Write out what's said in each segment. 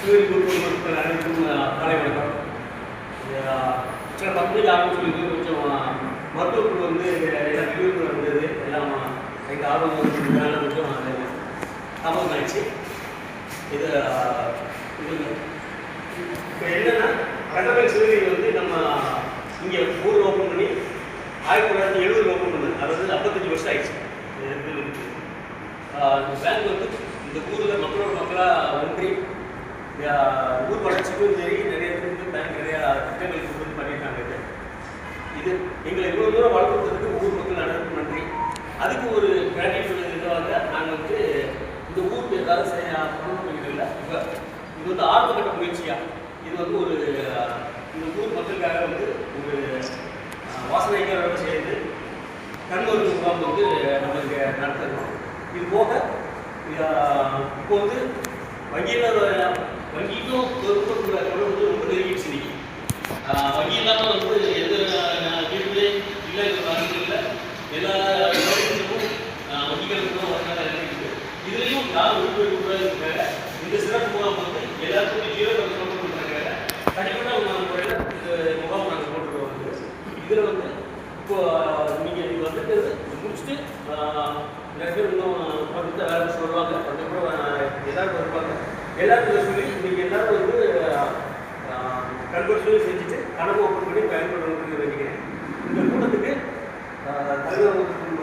சிவரி group மக்கள் அனைவருக்கும் காலை வணக்கம் சில பத்து மணிக்கு கொஞ்சம் அஹ், மருத்துவ குழு வந்து எல்லா பிரிவுகள் வந்தது எல்லாம் எங்கள் ஆர்வம் இருந்ததுனால கொஞ்சம் அது தாமதம் ஆயிடுச்சு இது இது இப்போ என்னன்னா கண்டபல் சிவகங்கை வந்து நம்ம இங்கே ஊரில் ஓப்பன் பண்ணி ஆயிரத்தி தொள்ளாயிரத்தி எழுபது ஓப்பன் பண்ணது அதாவது ஐம்பத்தஞ்சு வருஷம் ஆயிடுச்சு இந்த பேங்க் வந்து இந்த ஊரில் மக்களோட மக்களாக ஒன்றி ஊர் வளர்ச்சிக்கும் சரி நிறைய பேருக்கு பேங்க் நிறைய திட்டங்களுக்கு வந்து பண்ணியிருக்காங்க இது. இது எங்களை இவ்வளோ தூரம் வளர்க்குறதுக்கு ஊர் மக்கள் அனைவருக்கும் நன்றி. அதுக்கு ஒரு கிராட்டிடியூட் இதுவாக நாங்கள் வந்து இந்த ஊருக்கு ஏதாவது செய்ய பண்ணணும் இல்லை இப்போ இது வந்து ஆரம்ப கட்ட முயற்சியா? இது வந்து ஒரு இந்த ஊர் மக்களுக்காக வந்து ஒரு ஆஹ், வாசனைக்காரோட சேர்ந்து கண் முகாம் வந்து நம்மளுக்கு இங்கே நடத்துகிறோம் இது போக இப்போ வந்து வங்கியில் வங்கிக்கும் பொறுப்பு தொடர்பு ரொம்ப நெருங்கிடுச்சு இன்னைக்கு வங்கி இல்லாமல் வந்து எந்த வீடு இல்லை இல்லை. எல்லா கவர்மெண்ட்டுக்கும் வங்கிகளுக்கும் இருக்குது இதுலேயும் யார் உறுப்பினர்களாக இந்த சிறப்பு முகாம் வந்து எல்லாத்துக்கும் ஜீரோ கவர்மெண்ட் பண்ணுறாங்க தனிப்பட்ட முறையில் இந்த முகாம் நாங்கள் போட்டுருக்கோம் வந்து. இதில் வந்து இப்போ நீங்கள் இது வந்துட்டு முடிச்சுட்டு நிறைய பேர் இன்னும் பக்கத்தில் வேலை சொல்லுவாங்க அதுக்கப்புறம் வருவாங்க. எல்லாத்துக்கும் சொல்லி இன்னைக்கு எல்லாரும் வந்து கன்வர்ஷனும் செஞ்சுட்டு கணக்கு ஓப்பன் பண்ணி பயன்படுறதுக்கு நினைக்கிறேன். இந்த கூட்டத்துக்கு தலைவர் வகுப்பும்,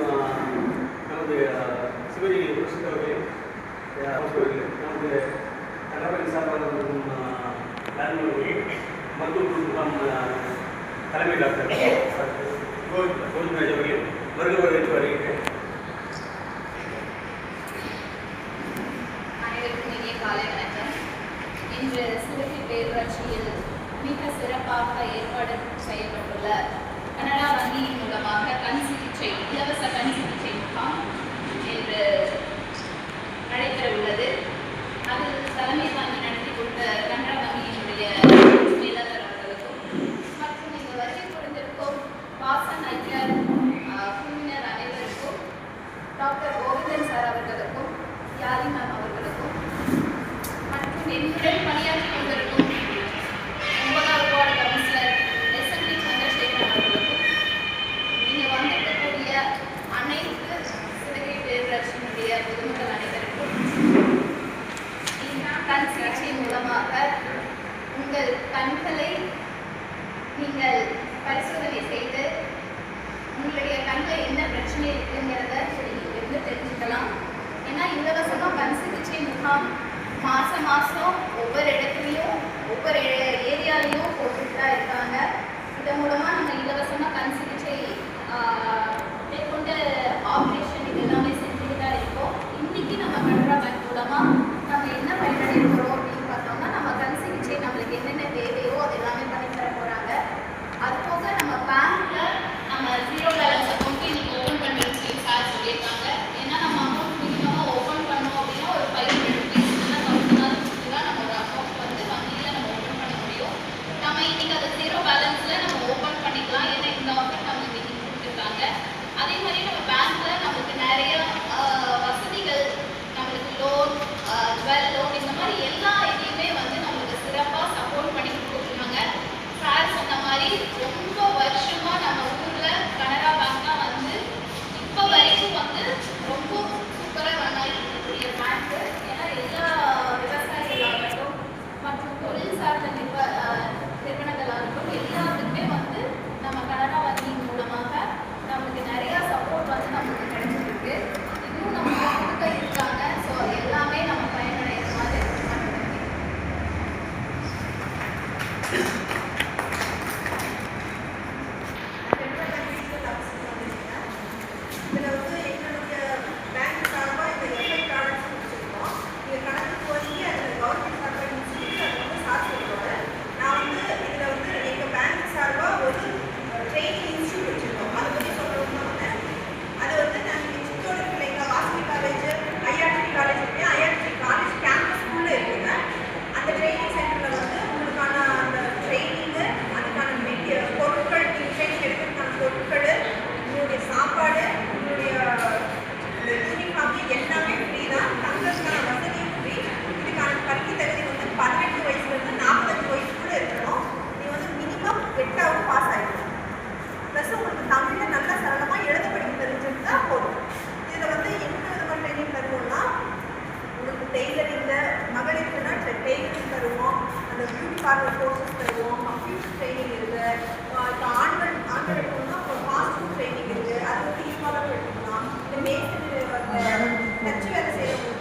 நமது சிவஜி சிவரி அவர்களே நமது கடற்கரை சார்பாக மருத்துவ குழு தலைமை டாக்டர் கோவிந்த் கோவிந்தராஜ் அவர்களே வருக வரவேற்று வருகிறேன் அனைவருக்கும் இனிய காலை வணக்கம் இன்று சிறுகை பேரூராட்சியில் மிக சிறப்பாக ஏற்பாடு செய்யப்பட்டுள்ள கனடா வங்கியின் மூலமாக கண் சிகிச்சை இலவச கண் சிகிச்சை முகாம் இன்று நடைபெற பொதுமக்கள் அனைவருக்கும் கண் சிகிச்சை மூலமாக உங்கள் கண்களை நீங்கள் பரிசோதனை செய்து உங்களுடைய கண்ணில் என்ன பிரச்சனை இருக்குங்கிறத இருந்து தெரிஞ்சுக்கலாம் ஏன்னா இலவசமாக கண் சிகிச்சை முகாம் மாதம் மாதம் ஒவ்வொரு இடத்துலையும் ஒவ்வொரு ஏரியாலையும் போட்டுட்டு தான் இருக்காங்க இதன் மூலமாக நம்ம இலவசமாக கண் சார்ந்த கோர்சஸ் தருவோம். கம்ப்யூட்டர் ட்ரைனிங் இருக்குது இப்போ ஆண்கள் ஆண்கள் எடுக்கணும்னா அப்புறம் ஃபாஸ்ட் ஃபுட் ட்ரைனிங் இருக்குது அது வந்து ஈவாலும் எடுத்துக்கலாம். இந்த மேஸ்திரி ஒர்க்கு தச்சு வேலை செய்யணும்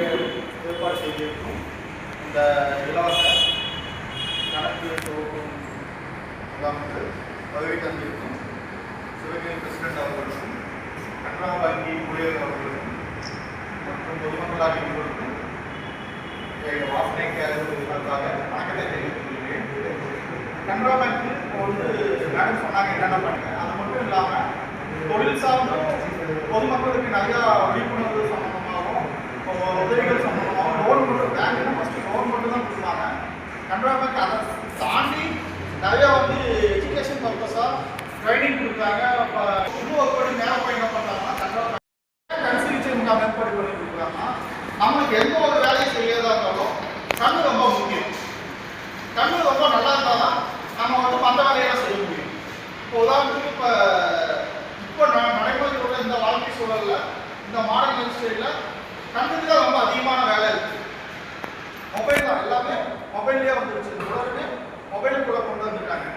ஏற்பாடு செய்திருக்கும். இந்த இலவச கணக்கு தொகுப்பு முகாமுக்கு வருகை தந்திருக்கும். சிவகிரி பிரசிடென்ட் அவர்களுக்கும் கனரா வங்கி ஊழியர் அவர்களுக்கும் மற்றும் பொதுமக்களாக உங்களுக்கும் வாசனை கேரளாவுக்காக வணக்கத்தை தெரிவித்துள்ளேன் கனரா பேங்க் இப்போ வந்து மேடம் சொன்னாங்க என்னென்ன பண்ணுங்க. அது மட்டும் இல்லாமல் தொழில் சார்ந்தும் பொதுமக்களுக்கு நிறையா விழிப்புணர்வு உதவிகள் சம்பந்தமாக கவர்மெண்ட் வேலைன்னா ஃபஸ்ட்டு கவர்மெண்ட்டு தான் கொடுப்பாங்க கனரா பேங்க் அதை தாண்டி நிறையா வந்து எஜுகேஷன் பர்பஸாக ட்ரைனிங் கொடுக்குறாங்க இப்போ சுடு ஒர்க்கோடு மேலே போய் என்ன பண்ணுறாங்கன்னா கனரா பேங்க் கன்சிலிச்சனுக்காக மேற்பாடு பண்ணி கொடுக்குறாங்கன்னா நம்மளுக்கு எந்த ஒரு வேலையும் செய்யறதா இருந்தாலும் கண் ரொம்ப முக்கியம் கண் ரொம்ப நல்லா இருந்தால் தான் நம்ம வந்து மற்ற வேலையெல்லாம் செய்ய முடியும் இப்போ உதாரணத்துக்கு இப்போ இப்போ நடைமுறையில் உள்ள இந்த வாழ்க்கை சூழலில் இந்த மாடல் ஸ்டைலில் கண்ணுக்கு தான் ரொம்ப அதிகமான வேலை இருக்கு. மொபைல் தான் எல்லாமே மொபைல்லேயே வந்துருச்சு. உலகமே மொபைலுக்குள்ளே கொண்டு வந்துட்டாங்க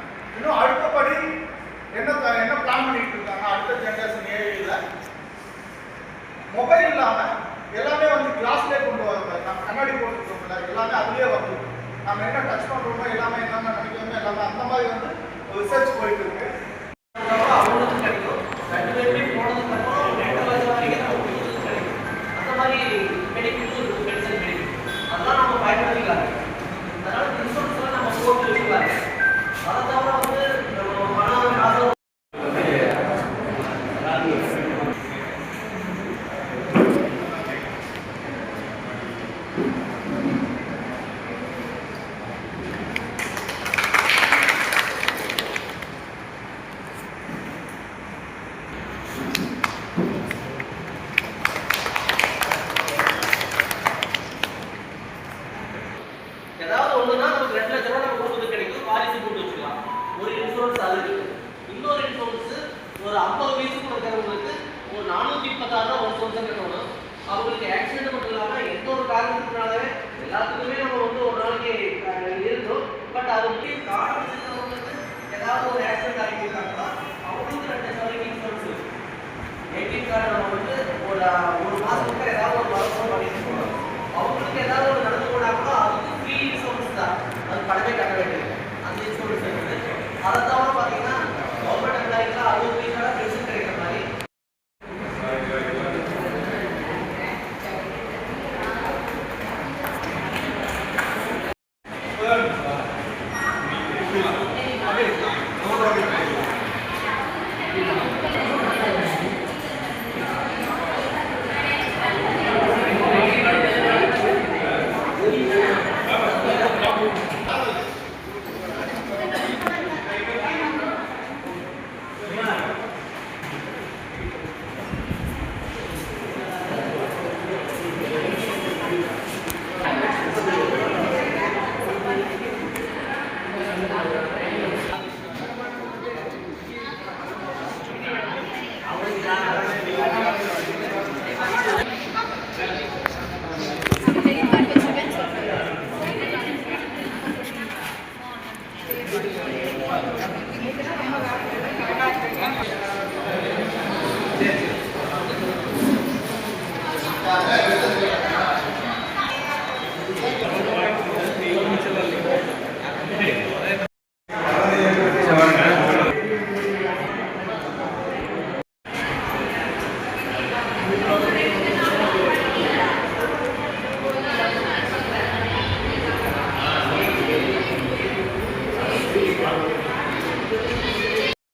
காரணத்தினால எல்லாத்துக்குமே நம்ம வந்து ஒரு நாளைக்கு இருந்தோம். பட் அது முக்கிய காரணத்துக்கு வந்து ஏதாவது ஒரு ஆக்சிடென்ட் ஆகிட்டாங்கன்னா அவங்களுக்கு ரெண்டு சவரிக்கு இன்சூரன்ஸ் இருக்கு. ஏடிஎம் கார்டு நம்ம வந்து ஒரு ஒரு மாதத்துக்கு ஏதாவது ஒரு மருத்துவம் பண்ணிட்டு போகிறோம் அவங்களுக்கு ஏதாவது ஒரு நடந்து போனாங்கன்னா அதுக்கு ஃப்ரீ இன்சூரன்ஸ் தான். அது பணமே கட்ட வேண்டியது அந்த இன்சூரன்ஸ் இருக்குது அதை தவிர